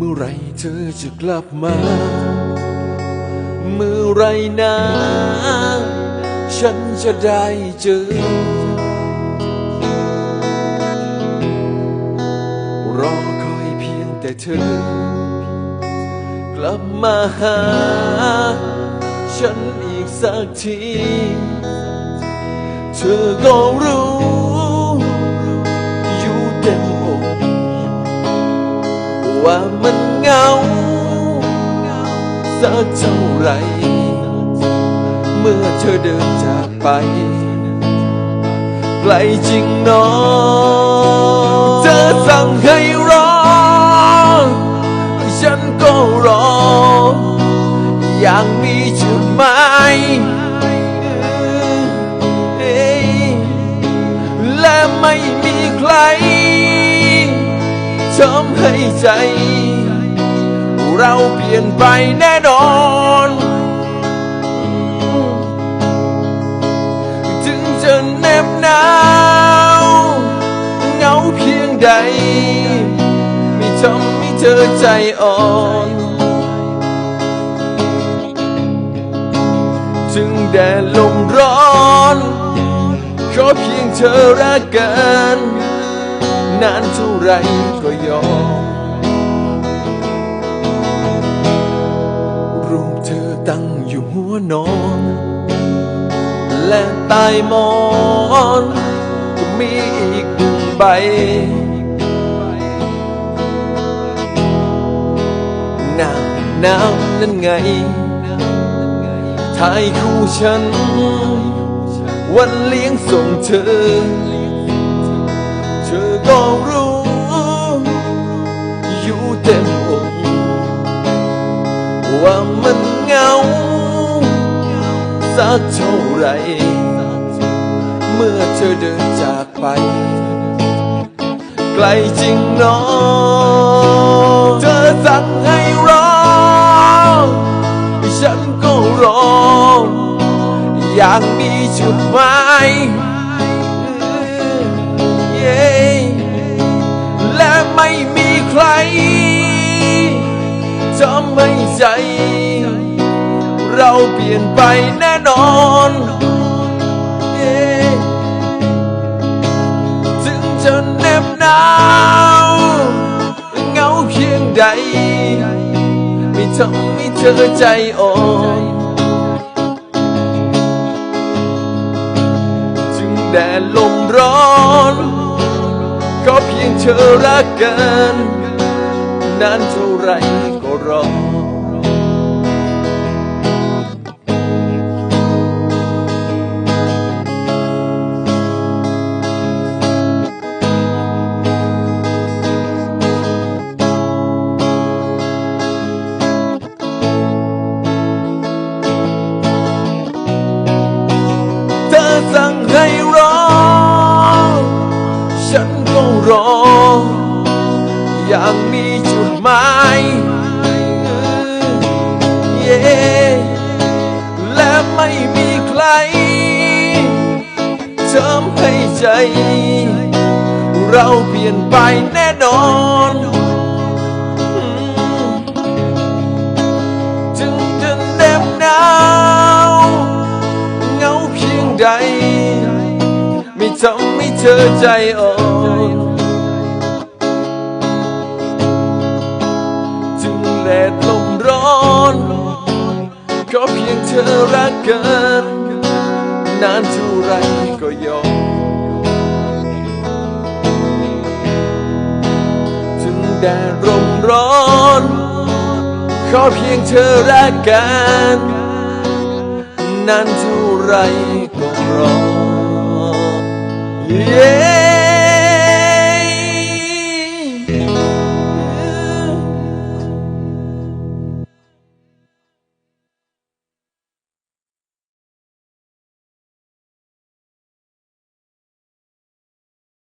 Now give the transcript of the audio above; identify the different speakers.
Speaker 1: มื่อไรเธอจะกลับมา เมื่อไรนะ ฉันจะได้เจอ รอคอยเพียงแต่เธอ กลับมาหา ฉันอีกสักที เธอก็รู้ อยู่เต็มอกว่า เท่าไร เมื่อเธอเดินจากไป ไกลจริงนอเธอสั่งให้รอ ฉันก็รอ อย่างมีจุดหมายเอ้ยและไม่มีใครทำให้ใจ เราเปลี่ยนไปแน่นอน ถึงจะเน็บหนาวเหงาเพียงใด ไม่ทำให้เธอใจอ่อน ถึงแดดลมร้อนขอเพียงเธอรักกัน นานเท่าไรก็ยอม ตั้งอยู่หัวนอน และใต้หมอนก็มีอีกหนึ่งใบ หนาวหนาวนั่นไงถ่ายคู่ฉัน วันเลี้ยงส่งเธอ เธอก็รู้ ว่ามันเหงา สักเท่าไร เมื่อเธอเดินจากไป ไกลจริงเนอเธอสั่งให้รอ ฉันก็รอ อยากมีจุดหมาย ทำให้ใจ เราเปลี่ยนไปแน่นอน ถึงจะเน็บหนาวเงาเพียงใด ไม่ทำให้เธอใจอ่อนจึงแดดลมร้อนก็เพียงเธอรักกันนานเท่าไร ก็รอเธอสั่งให้รอฉันก็รออย่างมี และไม่มีใครทำให้ใจ เราเปลี่ยนไปแน่นอน จึงจะเหน็บหนาวเงาเพียงใด ไม่ทำให้เธอใจอ่อน กิน นานเท่าไรก็ยอมถึงแดดร่มร้อน ขอเพียงเธอรักกันนานเท่าไรก็รอ yeah.